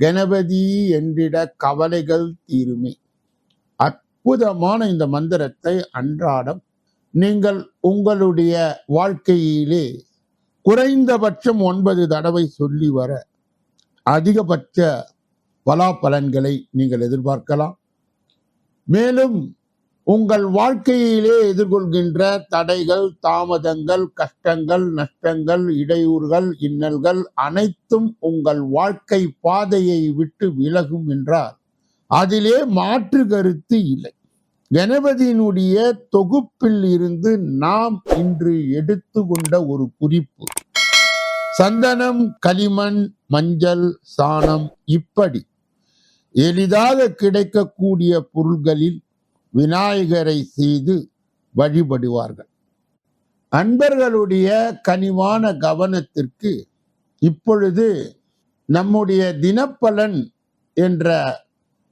கணபதி என்றிட கவலைகள் தீருமே. அற்புதமான இந்த மந்திரத்தை அன்றாடம் நீங்கள் உங்களுடைய வாழ்க்கையிலே குறைந்தபட்சம் ஒன்பது தடவை சொல்லி வர அதிகபட்ச பலாபலன்களை நீங்கள் எதிர்பார்க்கலாம். மேலும் உங்கள் வாழ்க்கையிலே எதிர்கொள்கின்ற தடைகள் தாமதங்கள் கஷ்டங்கள் நஷ்டங்கள் இடையூறுகள் இன்னல்கள் அனைத்தும் உங்கள் வாழ்க்கை பாதையை விட்டு விலகும் என்றால் அதிலே மாற்று கருத்து இல்லை. கணபதியினுடைய தொகுப்பில் இருந்து நாம் இன்று எடுத்துக்கொண்ட ஒரு குறிப்பு. சந்தனம் களிமண் மஞ்சள் சாணம் இப்படி எளிதாக கிடைக்கக்கூடிய பொருள்களில் விநாயகரை செய்து வழிபடுவார்கள். அன்பர்களுடைய கனிவான கவனத்திற்கு இப்பொழுது நம்முடைய தினப்பலன் என்ற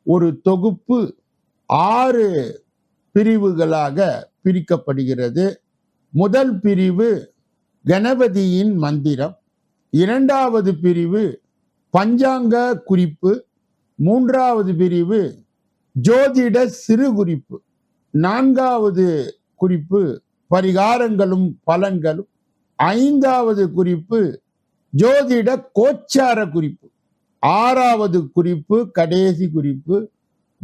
ஒரு தொகுப்பு ஆறு பிரிவுகளாக பிரிக்கப்படுகிறது. முதல் பிரிவு கணபதியின் மந்திரம் இரண்டாவது பிரிவு பஞ்சாங்க குறிப்பு மூன்றாவது பிரிவு ஜோதிட சிறு குறிப்பு. நான்காவது குறிப்பு பரிகாரங்களும் பலன்களும். ஐந்தாவது குறிப்பு ஜோதிட கோச்சார குறிப்பு. ஆறாவது குறிப்பு கடைசி குறிப்பு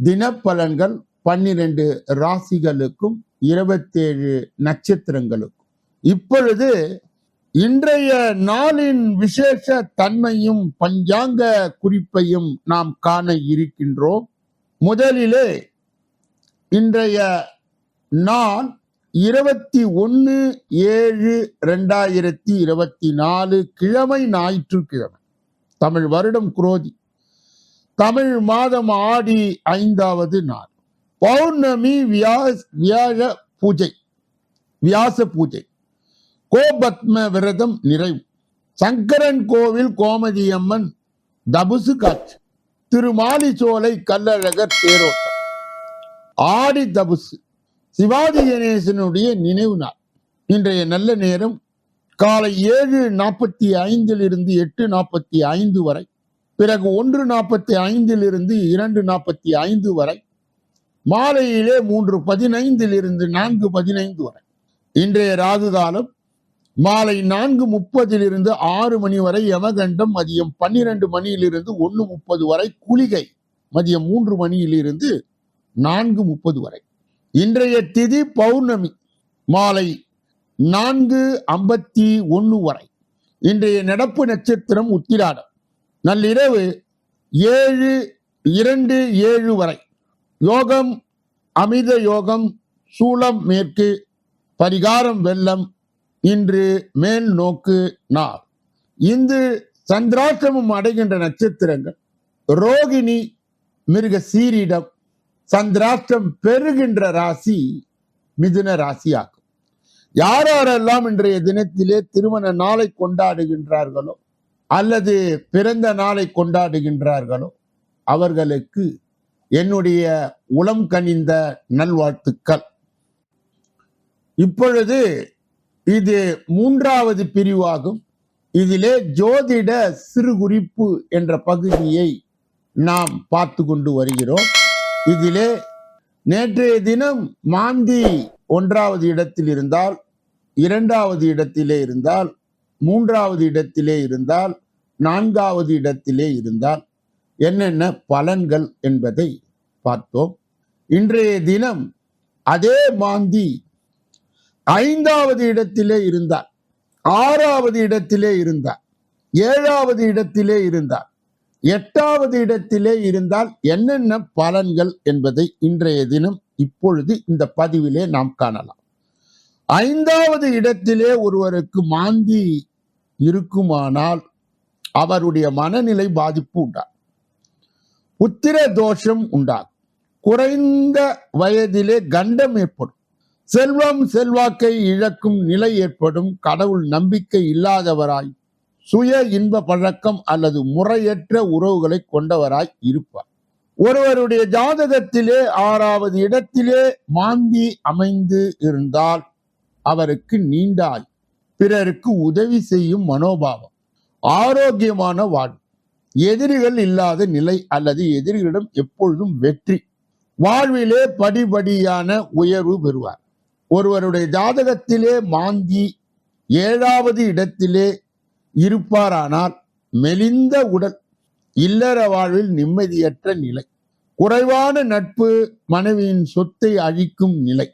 தினப்பலன்கள் பன்னிரண்டு ராசிகளுக்கும் இருபத்தேழு நட்சத்திரங்களுக்கும். இப்பொழுது இன்றைய நாளின் விசேஷ தன்மையும் பஞ்சாங்க குறிப்பையும் நாம் காண இருக்கின்றோம். முதலிலே இன்றைய நான் இருபத்தி ஒன்று ஏழு ரெண்டாயிரத்தி இருபத்தி நாலு கிழமை ஞாயிற்றுக்கிழமை. தமிழ் வருடம் குரோதி. தமிழ் மாதம் ஆடி ஐந்தாவது நாள். பௌர்ணமி வியாஸ் வியாழ பூஜை. வியாச பூஜை. கோபத்ம விரதம் நிறைவு. சங்கரன் கோவில் கோமதியம்மன் தபுசு காட்சி. திருமாலி சோலை கல்லழகர் தேரோட்டம். ஆடி தபுசு. சிவாஜி கணேசனுடைய நினைவு நாள். இன்றைய நல்ல நேரம் காலை ஏழு நாற்பத்தி ஐந்தில் இருந்து எட்டு நாற்பத்தி ஐந்து வரை. பிறகு ஒன்று நாற்பத்தி ஐந்தில் இருந்து இரண்டு நாற்பத்தி ஐந்து வரை. மாலையிலே மூன்று பதினைந்தில் இருந்து நான்கு பதினைந்து வரை. இன்றைய ராகு காலம் மாலை நான்கு முப்பதிலிருந்து ஆறு மணி வரை யமகண்டம் மதியம் பன்னிரண்டு மணியிலிருந்து ஒன்று முப்பது வரை குளிகை மதியம் மூன்று மணியிலிருந்து நான்கு முப்பது வரை. இன்றைய திதி பௌர்ணமி மாலை நான்கு ஐம்பத்தி ஒன்று வரை. இன்றைய நடப்பு நட்சத்திரம் உத்திராடம். நள்ளிரவு ஏழு இரண்டு ஏழு வரை. யோகம் அமித யோகம் சூளம் மேற்கு பரிகாரம் வெள்ளம் இன்று மேல் நோக்கு நாள் இந்து சந்திராசிரமம் அடைகின்ற நட்சத்திரங்கள். ரோகிணி மிருக சீரிடம் சந்திராஷ்டம் பெறுகின்ற ராசி மிதுன ராசியாகும். யார் யாரெல்லாம் இன்றைய தினத்திலே திருமண நாளை கொண்டாடுகின்றார்களோ அல்லது பிறந்த நாளை கொண்டாடுகின்றார்களோ அவர்களுக்கு என்னுடைய உளம் கனிந்த நல்வாழ்த்துக்கள். இப்பொழுது இது மூன்றாவது பிரிவாகும். இதிலே ஜோதிட சிறு குறிப்பு என்ற பகுதியை நாம் பார்த்து கொண்டு வருகிறோம். இதிலே நேற்றைய தினம் மாந்தி ஒன்றாவது இடத்தில் இருந்தால் இரண்டாவது இடத்திலே இருந்தால் மூன்றாவது இடத்திலே இருந்தால் நான்காவது இடத்திலே இருந்தால் என்னென்ன பலன்கள் என்பதை பார்த்தோம். இன்றைய தினம் அதே மாந்தி ஐந்தாவது இடத்திலே இருந்தார். ஆறாவது இடத்திலே இருந்தார். ஏழாவது இடத்திலே இருந்தார். எட்டாவது இடத்திலே இருந்தால் என்னென்ன பலன்கள் என்பதை இன்றைய தினம் இப்பொழுது இந்த பதிவிலே நாம் காணலாம். ஐந்தாவது இடத்திலே ஒருவருக்கு மாந்தி இருக்குமானால் அவருடைய மனநிலை பாதிப்பு உண்டா உத்திர தோஷம் உண்டாகும். குறைந்த வயதிலே கண்டம் ஏற்படும். செல்வம் செல்வாக்கை இழக்கும் நிலை ஏற்படும். கடவுள் நம்பிக்கை இல்லாதவராய் சுய இன்ப பழக்கம் அல்லது முறையற்ற உறவுகளை கொண்டவராய் இருப்பார். ஒருவருடைய ஜாதகத்திலே ஆறாவது இடத்திலே மாந்தி அமைந்து இருந்தால் அவருக்கு நீண்டாய். பிறருக்கு உதவி செய்யும் மனோபாவம் ஆரோக்கியமான வாழ்வு எதிரிகள் இல்லாத நிலை அல்லது எதிரிகளிடம் எப்பொழுதும் வெற்றி வாழ்விலே படிபடியான உயர்வு பெறுவார். ஒருவருடைய ஜாதகத்திலே மாந்தி ஏழாவது இடத்திலே இருப்பாரானால் மெலிந்த உடல் இல்லற வாழ்வில் நிம்மதியற்ற நிலை குறைவான நட்பு மனைவியின் சொத்தை அழிக்கும் நிலை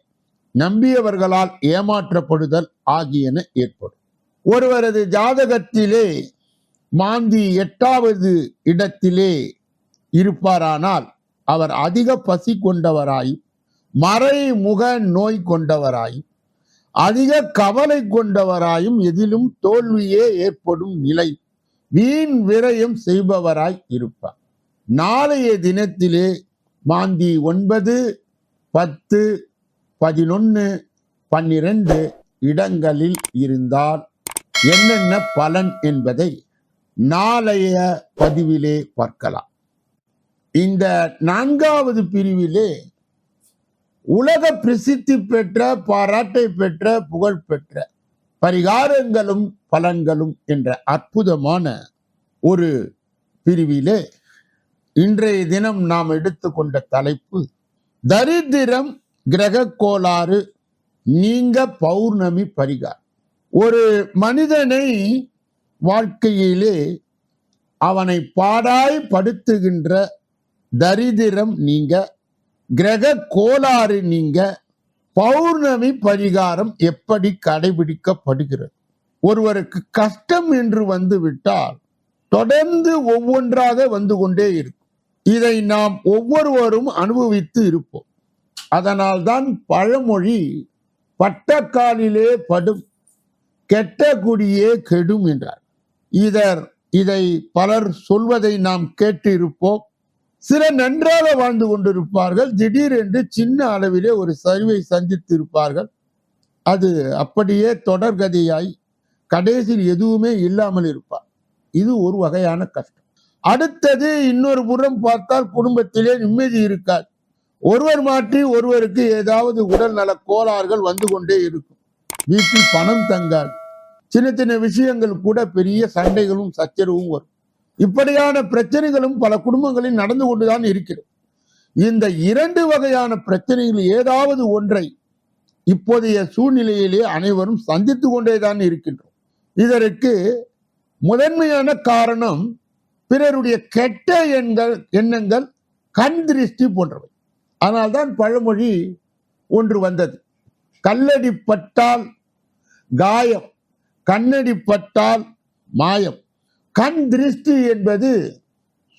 நம்பியவர்களால் ஏமாற்றப்படுதல் ஆகியன ஏற்படும். ஒருவரது ஜாதகத்திலே மாந்தி எட்டாவது இடத்திலே இருப்பாரானால் அவர் அதிக பசி கொண்டவராயும் மறைமுக நோய் கொண்டவராயும் அதிக கவலை கொண்டவராயும் எதிலும் தோல்வியே ஏற்படும் நிலை வீண் விரயம் செய்பவராய் இருப்பார். நாளைய தினத்திலே மாந்தி ஒன்பது பத்து பதினொன்று பன்னிரண்டு இடங்களில் இருந்தால் என்னென்ன பலன் என்பதை நாளைய பதிவிலே பார்க்கலாம். இந்த நான்காவது பிரிவிலே உலக பிரசித்தி பெற்ற பாராட்டை பெற்ற புகழ் பெற்ற பரிகாரங்களும் பலன்களும் என்ற அற்புதமான ஒரு பிரிவிலே இன்றைய தினம் நாம் எடுத்துக்கொண்ட தலைப்பு தரித்திரம் கிரக கோளாறு நீங்க பௌர்ணமி பரிகார் ஒரு மனிதனை வாழ்க்கையிலே அவனை பாடாய் படுத்துகின்ற தரித்திரம் நீங்க கிரக கோளாறு நீங்க பௌர்ணமி பரிகாரம் எப்படி கடைபிடிக்கப்படுகிறது? ஒருவருக்கு கஷ்டம் என்று வந்து விட்டால் தொடர்ந்து ஒவ்வொன்றாக வந்து கொண்டே இருக்கும். இதை நாம் ஒவ்வொருவரும் அனுபவித்து இருப்போம். அதனால்தான் பழமொழி பட்டக்காலிலே படும் கெட்ட குடியே கெடும் என்றார். இதர் இதை பலர் சொல்வதை நாம் கேட்டு இருப்போம் சிலர் நன்றாக வாழ்ந்து கொண்டிருப்பார்கள். திடீரென்று சின்ன அளவிலே ஒரு சரிவை சந்தித்து இருப்பார்கள் அது அப்படியே தொடர்கதையாய் கடைசியில் எதுவுமே இல்லாமல் இருப்பார். இது ஒரு வகையான கஷ்டம். அடுத்தது இன்னொரு புறம் பார்த்தால் குடும்பத்திலே நிம்மதி இருக்காது. ஒருவர் மாற்றி ஒருவருக்கு ஏதாவது உடல் நல கோளாறுகள் வந்து கொண்டே இருக்கும். வீட்டில் பணம் தங்காது. சின்ன சின்ன விஷயங்கள் கூட பெரிய சண்டைகளும் சச்சரவும் வரும். இப்படியான பிரச்சனைகளும் பல குடும்பங்களில் நடந்து கொண்டுதான் இருக்கிறது. இந்த இரண்டு வகையான பிரச்சனைகள் ஏதாவது ஒன்றை இப்போதைய சூழ்நிலையிலே அனைவரும் சந்தித்து கொண்டேதான் இருக்கின்றோம். இதற்கு முதன்மையான காரணம் பிறருடைய கெட்ட எண்கள் எண்ணங்கள் கண் திருஷ்டி போன்றவை. அதனால்தான் பழமொழி ஒன்று வந்தது. கல்லடி பட்டால் காயம் கண்ணடி பட்டால் மாயம். கண் திருஷ்டி என்பது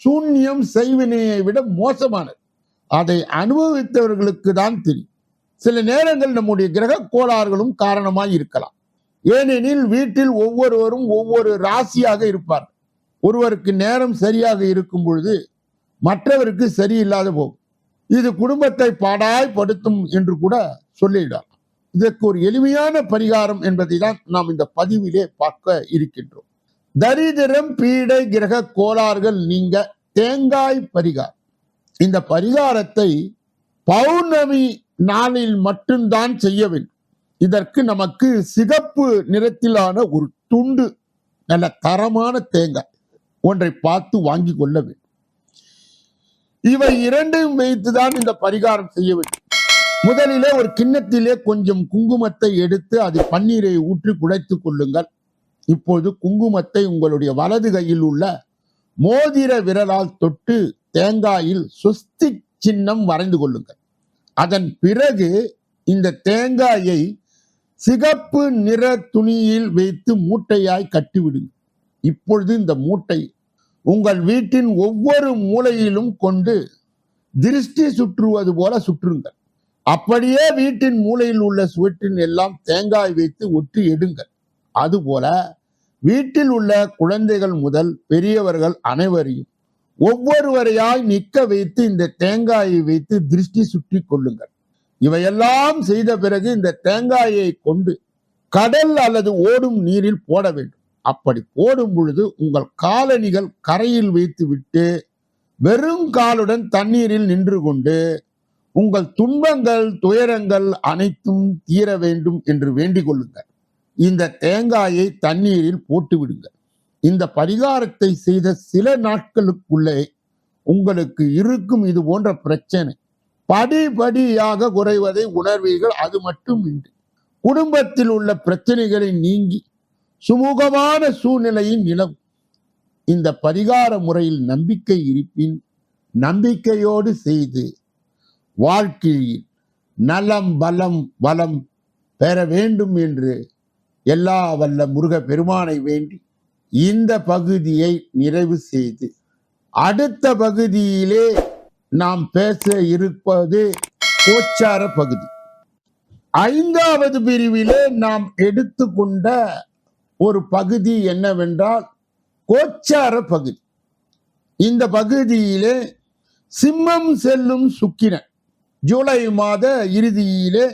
சூன்யம் செய்வினையை விட மோசமானது. அதை அனுபவித்தவர்களுக்கு தான் தெரியும். சில நேரங்கள் நம்முடைய கிரக கோளாறுகளும் காரணமாய் இருக்கலாம். ஏனெனில் வீட்டில் ஒவ்வொருவரும் ஒவ்வொரு ராசியாக இருப்பார் ஒருவருக்கு நேரம் சரியாக இருக்கும் பொழுது மற்றவருக்கு சரியில்லாத போகும். இது குடும்பத்தை பாடாய்படுத்தும் என்று கூட சொல்லிடலாம். இதற்கு ஒரு எளிமையான பரிகாரம் என்பதை தான் நாம் இந்த பதிவிலே பார்க்க இருக்கின்றோம். தரிதிரம் பீடை கிரக கோளாறுகள் நீங்க தேங்காய் பரிகாரம் இந்த பரிகாரத்தை பௌர்ணமி நாளில் மட்டும்தான் செய்ய வேண்டும் இதற்கு நமக்கு சிகப்பு நிறத்திலான ஒரு துண்டு நல்ல தரமான தேங்காய் ஒன்றை பார்த்து வாங்கி கொள்ள வேண்டும். இவை இரண்டையும் வைத்துதான் இந்த பரிகாரம் செய்ய வேண்டும். முதலிலே ஒரு கிண்ணத்திலே கொஞ்சம் குங்குமத்தை எடுத்து அது பன்னீரை ஊற்றி குடைத்துக் கொள்ளுங்கள். இப்போது குங்குமத்தை உங்களுடைய வலது கையில் உள்ள மோதிர விரலால் தொட்டு தேங்காயில் சுஸ்தி சின்னம் வரைந்து கொள்ளுங்கள். அதன் பிறகு இந்த தேங்காயை சிகப்பு நிற துணியில் வைத்து மூட்டையாய் கட்டிவிடுங்கள். இப்பொழுது இந்த மூட்டை உங்கள் வீட்டின் ஒவ்வொரு மூலையிலும் கொண்டு திருஷ்டி சுற்றுவது போல சுற்றுங்கள். அப்படியே வீட்டின் மூலையில் உள்ள சுவற்றின் எல்லாம் தேங்காய் வைத்து ஒற்றி எடுங்கள். அதுபோல வீட்டில் உள்ள குழந்தைகள் முதல் பெரியவர்கள் அனைவரையும் ஒவ்வொருவரையாய் நிற்க வைத்து இந்த தேங்காயை வைத்து திருஷ்டி சுற்றி கொள்ளுங்கள். இவையெல்லாம் செய்த பிறகு இந்த தேங்காயை கொண்டு கடல் அல்லது ஓடும் நீரில் போட வேண்டும். அப்படி போடும் பொழுது உங்கள் காலணிகள் கரையில் வைத்து விட்டு வெறும் காலுடன் தண்ணீரில் நின்று கொண்டு உங்கள் துன்பங்கள் துயரங்கள் அனைத்தும் தீர வேண்டும் என்று வேண்டிக் கொள்ளுங்கள். இந்த தேங்காயை தண்ணீரில் போட்டு விடுங்க இந்த பரிகாரத்தை செய்த சில நாட்களுக்குள்ளே உங்களுக்கு இருக்கும் இது போன்ற பிரச்சனை. படிபடியாக குறைவதை உணர்வீர்கள் அது மட்டும் இன்றி. குடும்பத்தில் உள்ள பிரச்சனைகளை நீங்கி சுமூகமான சூழ்நிலையில் நிலவும். இந்த பரிகார முறையில் நம்பிக்கை இருப்பின் நம்பிக்கையோடு செய்து வாழ்க்கையில் நலம் பலம் வளம் பெற வேண்டும் என்று எல்லா வல்ல முருக பெருமானை வேண்டி இந்த பகுதியை நிறைவு செய்து அடுத்த பகுதியிலே நாம் பேச இருப்பது கோச்சார பகுதி. ஐந்தாவது பிரிவிலே நாம் எடுத்துக்கொண்ட ஒரு பகுதி என்னவென்றால் கோச்சார பகுதி. இந்த பகுதியிலே சிம்மம் செல்லும் சுக்கிரன் ஜூலை மாத இறுதியிலே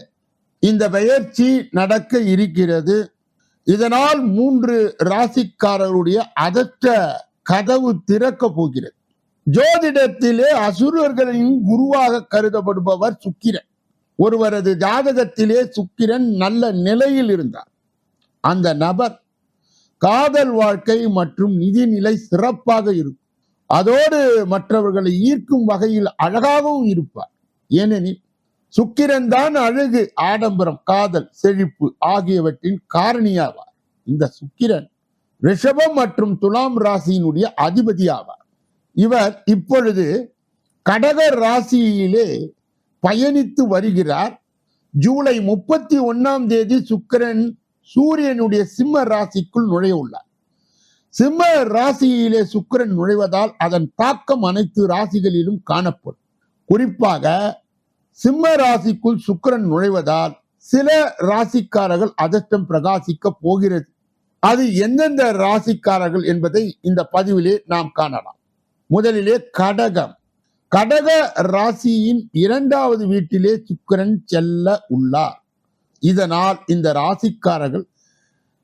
இந்த பெயர்ச்சி நடக்க இருக்கிறது. இதனால் மூன்று ராசிக்காரருடைய அதற்ற கதவு திறக்க போகிறது. ஜோதிடத்திலே அசுரர்களின் குருவாக கருதப்படுபவர் சுக்கிரன். ஒருவரது ஜாதகத்திலே சுக்கிரன் நல்ல நிலையில் இருந்தார். அந்த நபர் காதல் வாழ்க்கை மற்றும் நிதிநிலை சிறப்பாக இருக்கும். அதோடு மற்றவர்களை ஈர்க்கும் வகையில் அழகாகவும் இருப்பார். ஏனெனில் சுக்கிரன் தான் அழகு ஆடம்பரம் காதல் செழிப்பு ஆகியவற்றின் காரணியாவார். இந்த சுக்கிரன் ரிஷபம் மற்றும் துலாம் ராசியினுடைய அதிபதி ஆவார் இவர் இப்பொழுது கடக ராசியிலே பயணித்து வருகிறார். ஜூலை முப்பத்தி ஒன்னாம் தேதி சுக்கிரன் சூரியனுடைய சிம்ம ராசிக்குள் நுழைய உள்ளார். சிம்ம ராசியிலே சுக்கிரன் நுழைவதால் அதன் தாக்கம் அனைத்து ராசிகளிலும் காணப்படும். குறிப்பாக சிம்ம ராசிக்குள் சுக்கிரன் நுழைவதால் சில ராசிக்காரர்கள் அதிர்ஷ்டம் பிரகாசிக்க போகிறது. அது எந்தெந்த ராசிக்காரர்கள் என்பதை இந்த பதிவிலே நாம் காணலாம். முதலிலே கடகம். கடக ராசியின் இரண்டாவது வீட்டிலே சுக்கிரன் செல்ல உள்ளார். இதனால் இந்த ராசிக்காரர்கள்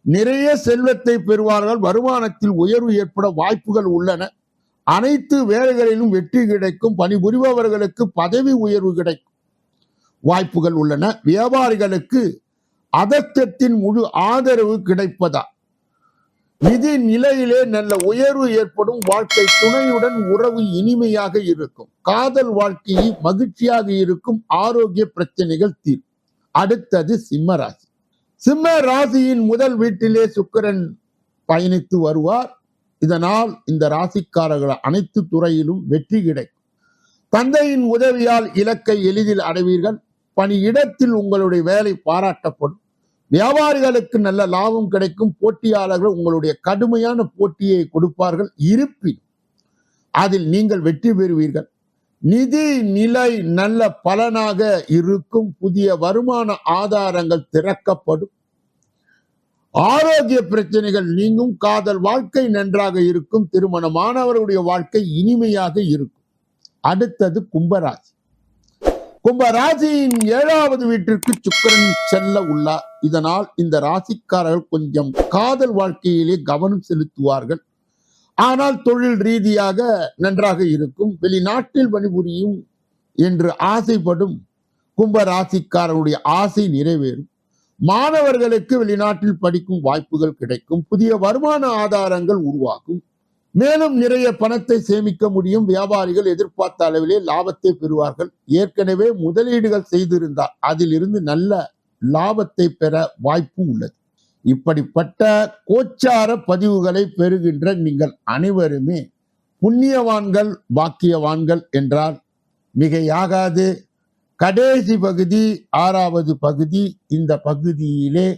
நிறைய செல்வத்தை பெறுவார்கள் வருமானத்தில் உயர்வு ஏற்பட வாய்ப்புகள் உள்ளன. அனைத்து வேலைகளிலும் வெற்றி கிடைக்கும் பணிபுரிபவர்களுக்கு பதவி உயர்வு கிடைக்கும். வாய்ப்புகள் உள்ளன. வியாபாரிகளுக்கு அதர்த்தத்தின் முழு ஆதரவு கிடைப்பதா? நிதி நிலையிலே நல்ல உயர்வு ஏற்படும் வாழ்க்கை துணையுடன் உறவு இனிமையாக இருக்கும். காதல் வாழ்க்கையை மகிழ்ச்சியாக இருக்கும் ஆரோக்கிய பிரச்சனைகள் தீரும். அடுத்தது சிம்ம ராசி. சிம்ம ராசியின் முதல் வீட்டிலே சுக்கிரன் பயணித்து வருவார். இதனால் இந்த ராசிக்காரர்கள் அனைத்து துறையிலும் வெற்றி கிடைக்கும். தந்தையின் உதவியால் இலக்கை எளிதில் அடைவீர்கள். பணியிடத்தில் உங்களுடைய வேலை பாராட்டப்படும். வியாபாரிகளுக்கு நல்ல லாபம் கிடைக்கும். போட்டியாளர்கள் உங்களுடைய கடுமையான போட்டியை கொடுப்பார்கள். இருப்பின் அதில் நீங்கள் வெற்றி பெறுவீர்கள். நிதி நிலை நல்ல பலனாக இருக்கும். புதிய வருமான ஆதாரங்கள் திறக்கப்படும். ஆரோக்கிய பிரச்சனைகள் நீங்கும். காதல் வாழ்க்கை நன்றாக இருக்கும். திருமணமானவர்களுடைய வாழ்க்கை இனிமையாக இருக்கும். அடுத்தது கும்பராசி. கும்பராசியின் ஏழாவது வீட்டிற்கு சுக்கரன் செல்ல உள்ளார். இதனால் இந்த ராசிக்காரர்கள் கொஞ்சம் காதல் வாழ்க்கையிலே கவனம் செலுத்துவார்கள். ஆனால் தொழில் ரீதியாக நன்றாக இருக்கும். வெளிநாட்டில் பணிபுரியும் என்று ஆசைப்படும் கும்ப ராசிக்காரனுடைய ஆசை நிறைவேறும். மாணவர்களுக்கு வெளிநாட்டில் படிக்கும் வாய்ப்புகள் கிடைக்கும். புதிய வருமான ஆதாரங்கள் உருவாகும். மேலும் நிறைய பணத்தை சேமிக்க முடியும். வியாபாரிகள் எதிர்பார்த்த அளவிலே லாபத்தை பெறுவார்கள். ஏற்கனவே முதலீடுகள் செய்திருந்தால் அதிலிருந்து நல்ல லாபத்தை பெற வாய்ப்பு உள்ளது. இப்படிப்பட்ட கோச்சார பதிவுகளை பெறுகின்ற நீங்கள் அனைவருமே புண்ணியவான்கள் பாக்கியவான்கள் என்றால் மிகையாகாது. கடைசி பகுதி ஆறாவது பகுதி இந்த பகுதியிலே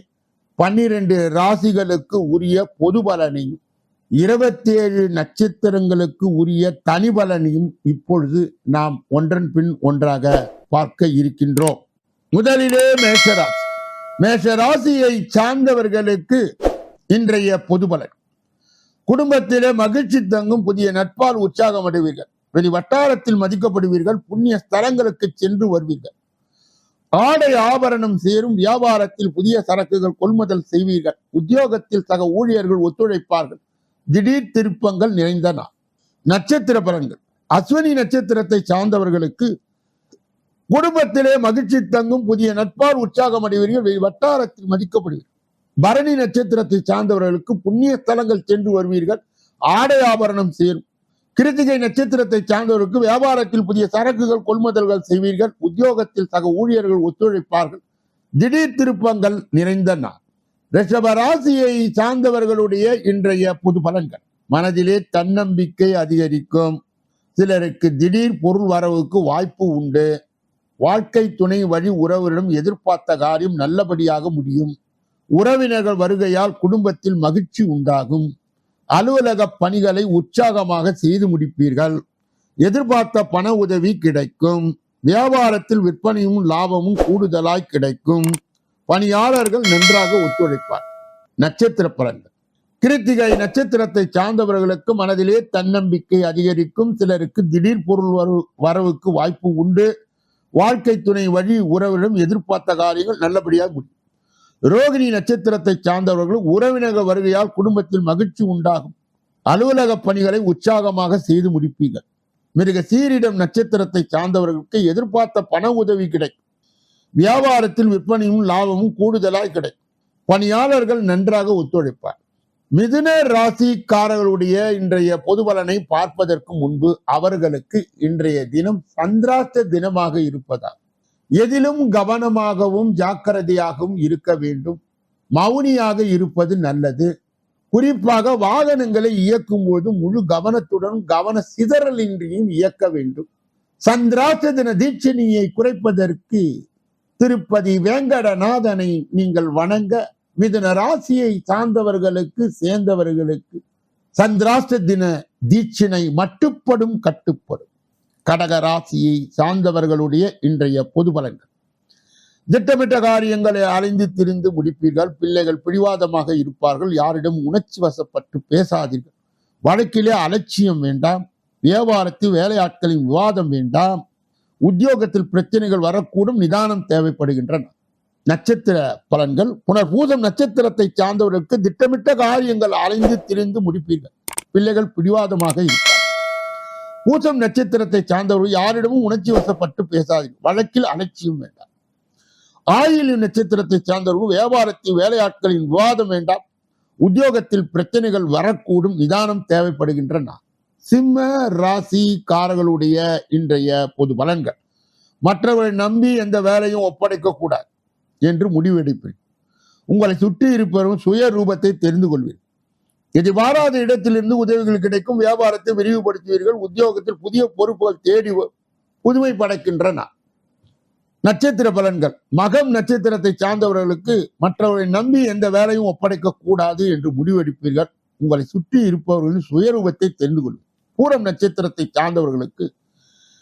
பன்னிரண்டு ராசிகளுக்கு உரிய பொது பலனையும் இருபத்தி ஏழு நட்சத்திரங்களுக்கு உரிய தனி பலனையும் இப்பொழுது நாம் ஒன்றன் பின் ஒன்றாக பார்க்க இருக்கின்றோம். முதலிலே மேஷராசி. மேஷராசியை சார்ந்தவர்களுக்கு இன்றைய பொது பலன். குடும்பத்திலே மகிழ்ச்சி தங்கும் புதிய நட்பால் உற்சாகம் அடைவீர்கள். வெளி வட்டாரத்தில் மதிக்கப்படுவீர்கள். புண்ணிய ஸ்தலங்களுக்கு சென்று வருவீர்கள். ஆடை ஆபரணம் சேரும். வியாபாரத்தில் புதிய சரக்குகள் கொள்முதல் செய்வீர்கள். உத்தியோகத்தில் சக ஊழியர்கள் ஒத்துழைப்பார்கள். திடீர் திருப்பங்கள் நிறைந்த நாள் நட்சத்திர பலன்கள். அஸ்வினி நட்சத்திரத்தை சார்ந்தவர்களுக்கு குடும்பத்திலே மகிழ்ச்சி தங்கும் புதிய நட்பால் உற்சாகம் அடைவீர்கள். வட்டாரத்தில் மதிக்கப்படுவீர்கள் பரணி நட்சத்திரத்தை சார்ந்தவர்களுக்கு புண்ணிய ஸ்தலங்கள் சென்று வருவீர்கள். ஆடை ஆபரணம் சேரும். கிருத்திகை நட்சத்திரத்தை சார்ந்தவர்களுக்கு வியாபாரத்தில் புதிய சரக்குகள் கொள்முதல்கள் செய்வீர்கள். உத்தியோகத்தில் சக ஊழியர்கள் ஒத்துழைப்பார்கள். திடீர் திருப்பங்கள் நிறைந்த நாள் ரிஷப ராசியை சார்ந்தவர்களுடைய இன்றைய புது பலன்கள். மனதிலே தன்னம்பிக்கை அதிகரிக்கும். சிலருக்கு திடீர் பொருள் வரவுக்கு வாய்ப்பு உண்டு. வாழ்க்கை துணை வழி உறவுகளிடம் எதிர்பார்த்த காரியம் நல்லபடியாக முடியும். உறவினர்கள் வருகையால் குடும்பத்தில் மகிழ்ச்சி உண்டாகும். அலுவலக பணிகளை உற்சாகமாக செய்து முடிப்பீர்கள். எதிர்பார்த்த பண உதவி கிடைக்கும். வியாபாரத்தில் விற்பனையும் லாபமும் கூடுதலாய் கிடைக்கும். பணியாளர்கள் நன்றாக ஒத்துழைப்பார். நட்சத்திர பலன்கள் கிருத்திகை நட்சத்திரத்தை சார்ந்தவர்களுக்கு மனதிலே தன்னம்பிக்கை அதிகரிக்கும். சிலருக்கு திடீர் பொருள் வரவு வரவுக்கு வாய்ப்பு உண்டு. வாழ்க்கை துணை வழி உறவிடம் எதிர்பார்த்த காரியங்கள் நல்லபடியாக முடியும். ரோகிணி நட்சத்திரத்தை சார்ந்தவர்கள் உறவினர் வருகையால் குடும்பத்தில் மகிழ்ச்சி உண்டாகும். அலுவலக பணிகளை உற்சாகமாக செய்து முடிப்பீர்கள். மிருக சீரிடம் நட்சத்திரத்தை சார்ந்தவர்களுக்கு எதிர்பார்த்த பண உதவி கிடைக்கும். வியாபாரத்தில் விற்பனையும் லாபமும் கூடுதலாய் கிடைக்கும். பணியாளர்கள் நன்றாக ஒத்துழைப்பார். மிதுன ராசிக்காரர்களுடைய இன்றைய பொது பலனை பார்ப்பதற்கு முன்பு அவர்களுக்கு இன்றைய தினம் சந்திராஷ்ட தினமாக இருப்பதால் எதிலும் கவனமாகவும் ஜாக்கிரதையாகவும் இருக்க வேண்டும். மௌனியாக இருப்பது நல்லது. குறிப்பாக வாகனங்களை இயக்கும் போது முழு கவனத்துடன் கவன சிதறலின்றியும் இயக்க வேண்டும். சந்திராச்ச தின தீட்சணியை குறைப்பதற்கு திருப்பதி வேங்கடநாதனை நீங்கள் வணங்க மிதுன ராசியை சார்ந்தவர்களுக்கு சேர்ந்தவர்களுக்கு சந்திராஷ்ட தின தீட்சிணை மட்டுப்படும் கட்டுப்படும். கடக ராசியை சார்ந்தவர்களுடைய இன்றைய பொது பலன்கள். திட்டமிட்ட காரியங்களை அலைந்து திரிந்து முடிப்பீர்கள். பிள்ளைகள் பிடிவாதமாக இருப்பார்கள். யாரிடம் உணர்ச்சி வசப்பட்டு பேசாதீர்கள். வழக்கிலே அலட்சியம் வேண்டாம். வியாபாரத்தில் வேலையாட்களின் விவாதம் வேண்டாம். உத்தியோகத்தில் பிரச்சனைகள் வரக்கூடும் நிதானம் தேவைப்படுகின்றன. நட்சத்திர பலன்கள் புனர்பூதம் நட்சத்திரத்தை சார்ந்தவர்களுக்கு திட்டமிட்ட காரியங்கள் அலைந்து திரிந்து முடிப்பீர்கள். பிள்ளைகள் பிடிவாதமாக இருக்கும் பூசம் நட்சத்திரத்தை சார்ந்தவர்கள் யாரிடமும் உணர்ச்சி வசப்பட்டு பேசாதீர்கள். வழக்கில் அலட்சியம் வேண்டாம். ஆயிலி நட்சத்திரத்தை சார்ந்தவர்கள் வியாபாரத்தில் வேலையாட்களின் விவாதம் வேண்டாம். உத்தியோகத்தில் பிரச்சனைகள் வரக்கூடும் நிதானம் தேவைப்படுகின்றன. சிம்ம ராசி காரர்களுடைய இன்றைய பொது பலன்கள். மற்றவரை நம்பி எந்த வேலையும் ஒப்படைக்க கூடாது என்று முடிவெடுப்பீர்கள் உங்களை சுற்றி இருப்பவரும் சுய ரூபத்தை தெரிந்து கொள்வீர்கள். எதிர்பாராத இடத்திலிருந்து உதவிகள் கிடைக்கும். வியாபாரத்தை விரிவுபடுத்துவீர்கள். உத்தியோகத்தில் புதிய பொறுப்புகள் தேடி புதுமை படைக்கின்றன. நட்சத்திர பலன்கள். மகம் நட்சத்திரத்தை சார்ந்தவர்களுக்கு மற்றவர்களை நம்பி எந்த வேலையும் ஒப்படைக்க கூடாது என்று முடிவெடுப்பீர்கள். உங்களை சுற்றி இருப்பவர்களின் சுயரூபத்தை தெரிந்து கொள்வீர்கள். பூரம் நட்சத்திரத்தை சார்ந்தவர்களுக்கு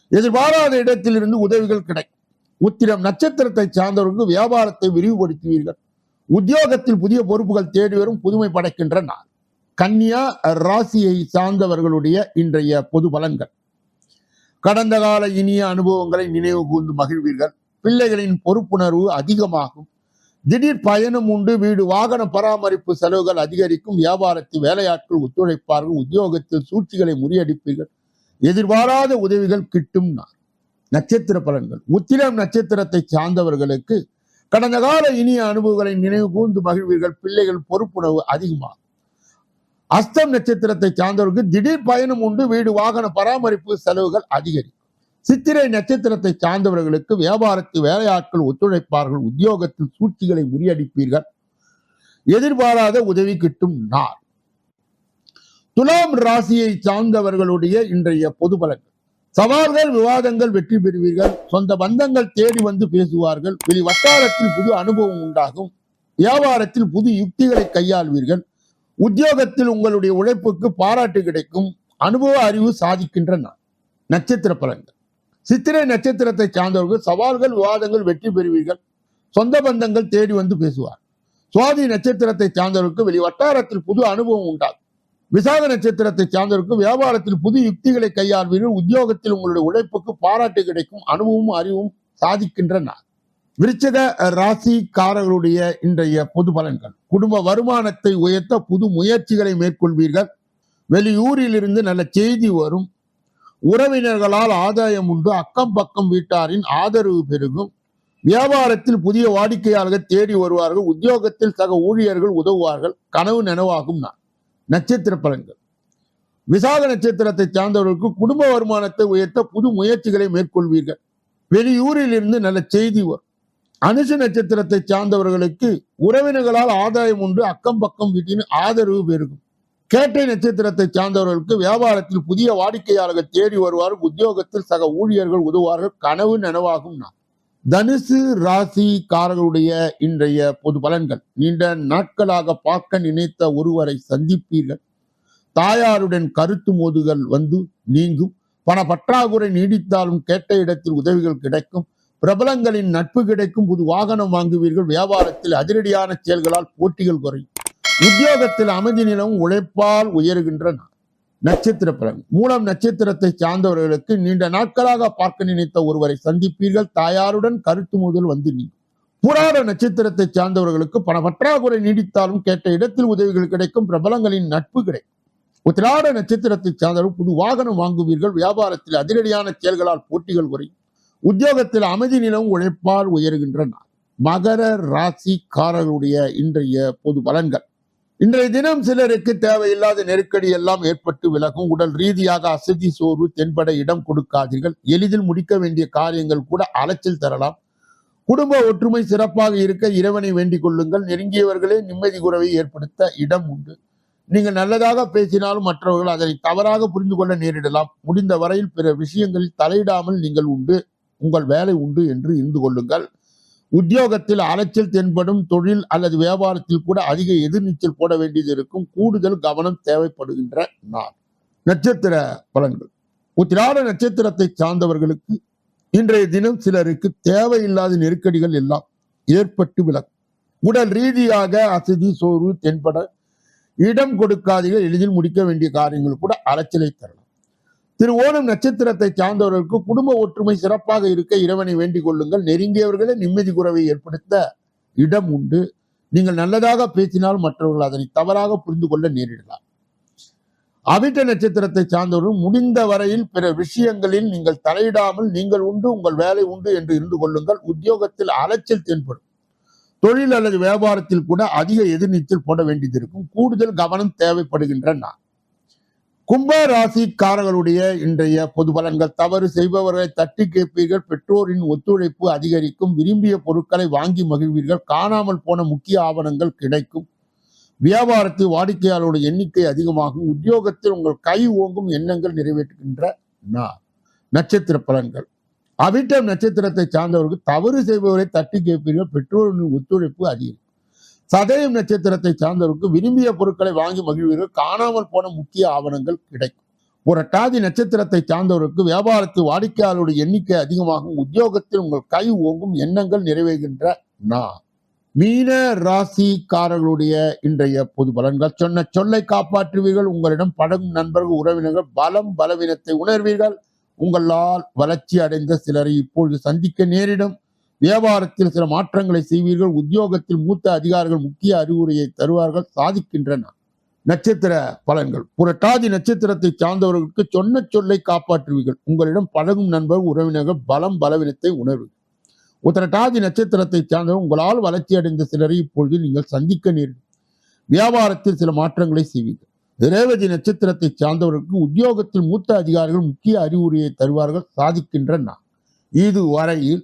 எதிர்பாராத இடத்திலிருந்து உதவிகள் கிடைக்கும். உத்திரம் நட்சத்திரத்தை சார்ந்தவர்களுக்கு வியாபாரத்தை விரிவுபடுத்துவீர்கள். உத்தியோகத்தில் புதிய பொறுப்புகள் தேடி வரும் புதுமை படைக்கின்ற நாள். கன்னியா ராசியை சார்ந்தவர்களுடைய இன்றைய பொது பலன்கள். கடந்த கால இனிய அனுபவங்களை நினைவு கூர்ந்து மகிழ்வீர்கள். பிள்ளைகளின் பொறுப்புணர்வு அதிகமாகும். திடீர் பயணம் உண்டு வீடு வாகன பராமரிப்பு செலவுகள் அதிகரிக்கும் வியாபாரத்தில் வேலையாட்கள் ஒத்துழைப்பார்கள் உத்தியோகத்தில் சூழ்ச்சிகளை முறியடிப்பீர்கள். எதிர்பாராத உதவிகள் கிட்டும் நட்சத்திர பலன்கள். உத்திரம் நட்சத்திரத்தை சார்ந்தவர்களுக்கு கடந்த கால இனிய அனுபவங்களை நினைவு கூர்ந்து மகிழ்வீர்கள். பிள்ளைகள் பொறுப்புணர்வு அதிகமாகும். அஸ்தம் நட்சத்திரத்தை சார்ந்தவர்களுக்கு திடீர் பயணம் உண்டு வீடு வாகன பராமரிப்பு செலவுகள் அதிகரிக்கும் சித்திரை நட்சத்திரத்தை சார்ந்தவர்களுக்கு வியாபாரத்தில் வேலையாட்கள் ஒத்துழைப்பார்கள் உத்தியோகத்தில் சூழ்ச்சிகளை முறியடிப்பீர்கள். எதிர்பாராத உதவி கிட்டும் நாள். துலாம் ராசியை சார்ந்தவர்களுடைய இன்றைய பொது பலன்கள். சவால்கள் விவாதங்கள் வெற்றி பெறுவீர்கள். சொந்த பந்தங்கள் தேடி வந்து பேசுவார்கள். வெளி வட்டாரத்தில் புது அனுபவம் உண்டாகும். வியாபாரத்தில் புது யுக்திகளை கையாள்வீர்கள். உத்தியோகத்தில் உங்களுடைய உழைப்புக்கு பாராட்டு கிடைக்கும். அனுபவ அறிவு சாதிக்கின்ற நான் நட்சத்திர பலன்கள். சித்திரை நட்சத்திரத்தை சார்ந்தவர்கள் சவால்கள் விவாதங்கள் வெற்றி பெறுவீர்கள். சொந்த பந்தங்கள் தேடி வந்து பேசுவார். சுவாதி நட்சத்திரத்தை சார்ந்தவருக்கு வெளி வட்டாரத்தில் புது அனுபவம் உண்டாகும். விசாக நட்சத்திரத்தை சார்ந்தவருக்கு வியாபாரத்தில் புது யுக்திகளை கையாள்வீர்கள். உத்தியோகத்தில் உங்களுடைய உழைப்புக்கு பாராட்டு கிடைக்கும். அனுபவமும் அறிவும் சாதிக்கின்ற நாள். விருச்சக ராசிக்காரர்களுடைய இன்றைய பொது பலன்கள். குடும்ப வருமானத்தை உயர்த்த புது முயற்சிகளை மேற்கொள்வீர்கள். வெளியூரில் இருந்து நல்ல செய்தி வரும். உறவினர்களால் ஆதாயம் உண்டு. அக்கம் பக்கம் வீட்டாரின் ஆதரவு பெருகும். வியாபாரத்தில் புதிய வாடிக்கையாளர்கள் தேடி வருவார்கள். உத்தியோகத்தில் சக ஊழியர்கள் உதவுவார்கள். கனவு நனவாகும் நான். நட்சத்திர பலன்கள். விசாக நட்சத்திரத்தை சார்ந்தவர்களுக்கு குடும்ப வருமானத்தை உயர்த்த புது முயற்சிகளை மேற்கொள்வீர்கள். வெளியூரில் இருந்து நல்ல செய்தி வரும். அனுச நட்சத்திரத்தை சார்ந்தவர்களுக்கு உறவினர்களால் ஆதாயம் உண்டு. அக்கம் பக்கம் வீட்டின் ஆதரவு பெருகும். கேட்டை நட்சத்திரத்தை சார்ந்தவர்களுக்கு வியாபாரத்தில் புதிய வாடிக்கையாளர்கள் தேடி வருவார்கள். உத்தியோகத்தில் சக ஊழியர்கள் உதவுவார்கள். கனவு நனவாகும் நான் தனுசு ராசிக்காரர்களுடைய இன்றைய பொது பலன்கள். நீண்ட நாட்களாக பார்க்க நினைத்த ஒருவரை சந்திப்பீர்கள். தாயாருடன் கருத்து மோதுகள் வந்து நீங்கும். பண பற்றாக்குறை நீடித்தாலும் கேட்ட இடத்தில் உதவிகள் கிடைக்கும். பிரபலங்களின் நட்பு கிடைக்கும். புது வாகனம் வாங்குவீர்கள். வியாபாரத்தில் அதிரடியான செயல்களால் போட்டிகள் குறையும். உத்தியோகத்தில் அமைதி நிலவும் உழைப்பால் உயர்கின்ற நாள். நட்சத்திர பலன் மூலம் நட்சத்திரத்தை சார்ந்தவர்களுக்கு நீண்ட நாட்களாக பார்க்க நினைத்த ஒருவரை சந்திப்பீர்கள். தாயாருடன் கருத்து முதல் வந்து நீ புராட நட்சத்திரத்தை சார்ந்தவர்களுக்கு பண பற்றாக்குறை நீடித்தாலும் கேட்ட இடத்தில் உதவிகள் கிடைக்கும். பிரபலங்களின் நட்பு கிடைக்கும். உத்திராட நட்சத்திரத்தை சார்ந்தவர்கள் புது வாகனம் வாங்குவீர்கள். வியாபாரத்தில் அதிரடியான செயல்களால் போட்டிகள் குறையும். உத்தியோகத்தில் அமைதி நிலவும் உழைப்பால் உயர்கின்ற நாள். மகர ராசிக்காரர்களுடைய இன்றைய பொது பலன்கள். இன்றைய தினம் சிலருக்கு தேவையில்லாத நெருக்கடி எல்லாம் ஏற்பட்டு விலகும். உடல் ரீதியாக அசதி சோர்வு தென்பட இடம் கொடுக்காதீர்கள். எளிதில் முடிக்க வேண்டிய காரியங்கள் கூட அலைச்சல் தரலாம். குடும்ப ஒற்றுமை சிறப்பாக இருக்க இறைவனை வேண்டிக் கொள்ளுங்கள். நெருங்கியவர்களே நிம்மதி குறைவை ஏற்படுத்த இடம் உண்டு. நீங்கள் நல்லதாக பேசினாலும் மற்றவர்கள் அதனை தவறாக புரிந்து கொள்ள நேரிடலாம். முடிந்த வரையில் பிற விஷயங்களில் தலையிடாமல் நீங்கள் உண்டு. உங்கள் வேலை உண்டு என்று இருந்து கொள்ளுங்கள். உத்தியோகத்தில் அலைச்சல் தென்படும் தொழில் அல்லது வியாபாரத்தில் கூட அதிக எதிர்நீச்சல் போட வேண்டியது இருக்கும். கூடுதல் கவனம் தேவைப்படுகின்ற நாள். நட்சத்திர பலன்கள். உத்திராட நட்சத்திரத்தை சார்ந்தவர்களுக்கு இன்றைய தினம் சிலருக்கு தேவையில்லாத நெருக்கடிகள் எல்லாம் ஏற்பட்டு விலகும் உடல் ரீதியாக அசதி சோர்வு தென்பட இடம் கொடுக்காதீர்கள். எளிதில் முடிக்க வேண்டிய காரியங்கள் கூட அலைச்சலை தரலாம். திரு ஓணம் நட்சத்திரத்தை சார்ந்தவர்களுக்கு குடும்ப ஒற்றுமை சிறப்பாக இருக்க இறைவனை வேண்டிக் கொள்ளுங்கள். நெருங்கியவர்களே நிம்மதி குறைவை ஏற்படுத்த இடம் உண்டு. நீங்கள் நல்லதாக பேசினால் மற்றவர்கள் அதனை தவறாக புரிந்து கொள்ள நேரிடலாம். அவிட்ட நட்சத்திரத்தை சார்ந்தவர்கள் முடிந்த வரையில் பிற விஷயங்களில் நீங்கள் தலையிடாமல் நீங்கள் உண்டு உங்கள் வேலை உண்டு என்று இருந்து கொள்ளுங்கள். உத்தியோகத்தில் அலைச்சல் தென்படும். தொழில் அல்லது வியாபாரத்தில் கூட அதிக எதிர்நீச்சல் போட வேண்டியது இருக்கும். கூடுதல் கவனம் தேவைப்படுகின்ற நான் கும்ப ராசிக்காரர்களுடைய இன்றைய பொது பலன்கள். தவறு செய்பவர்களை தட்டி கேட்பீர்கள். பெற்றோரின் ஒத்துழைப்பு அதிகரிக்கும். விரும்பிய பொருட்களை வாங்கி மகிழ்வீர்கள். காணாமல் போன முக்கிய ஆவணங்கள் கிடைக்கும். வியாபாரத்தில் வாடிக்கையாளருடைய எண்ணிக்கை அதிகமாகும். உத்தியோகத்தில் உங்கள் கை ஓங்கும் எண்ணங்கள் நிறைவேற்றுகின்ற நாள். நட்சத்திர பலன்கள். அவிட்டம் நட்சத்திரத்தை சார்ந்தவர்கள் தவறு செய்பவரை தட்டி கேட்பீர்கள். பெற்றோரின் ஒத்துழைப்பு அதிகரிக்கும். சதயம் நட்சத்திரத்தை சார்ந்தவருக்கு விரும்பிய பொருட்களை வாங்கி மகிழ்வீர்கள். காணாமல் போன முக்கிய ஆவணங்கள் கிடைக்கும். புரட்டாதி நட்சத்திரத்தை சார்ந்தவருக்கு வியாபாரத்தில் வாடிக்கையாளருடைய எண்ணிக்கை அதிகமாகும். உத்தியோகத்தில் உங்கள் கை ஓங்கும் எண்ணங்கள் நிறைவேறுகின்ற நான் மீன ராசிக்காரர்களுடைய இன்றைய பொது பலன்கள். சொன்ன சொல்லை காப்பாற்றுவீர்கள். உங்களிடம் பழகும் நண்பர்கள் உறவினர்கள் பலம் பலவீனத்தை உணர்வீர்கள். உங்களால் வளர்ச்சி அடைந்த சிலரை இப்பொழுது சந்திக்க நேரிடும். வியாபாரத்தில் சில மாற்றங்களை செய்வீர்கள். உத்தியோகத்தில் மூத்த அதிகாரிகள் முக்கிய அறிவுரையை தருவார்கள். சாதிக்கின்றன நட்சத்திர பலன்கள். புரட்டாதி நட்சத்திரத்தை சார்ந்தவர்களுக்கு சொன்ன சொல்லை காப்பாற்றுவீர்கள். உங்களிடம் பழகும் நண்பர் உறவினர்கள் பலம் பலவீனத்தை உணர்வு. உத்தரட்டாதி நட்சத்திரத்தை சார்ந்தவர் உங்களால் வளர்ச்சி அடைந்த சிலரை இப்பொழுது நீங்கள் சந்திக்க நேரிடும். வியாபாரத்தில் சில மாற்றங்களை செய்வீர்கள். ரேவதி நட்சத்திரத்தை சார்ந்தவர்களுக்கு உத்தியோகத்தில் மூத்த அதிகாரிகள் முக்கிய அறிவுரையை தருவார்கள். சாதிக்கின்ற நான் இதுவரையில்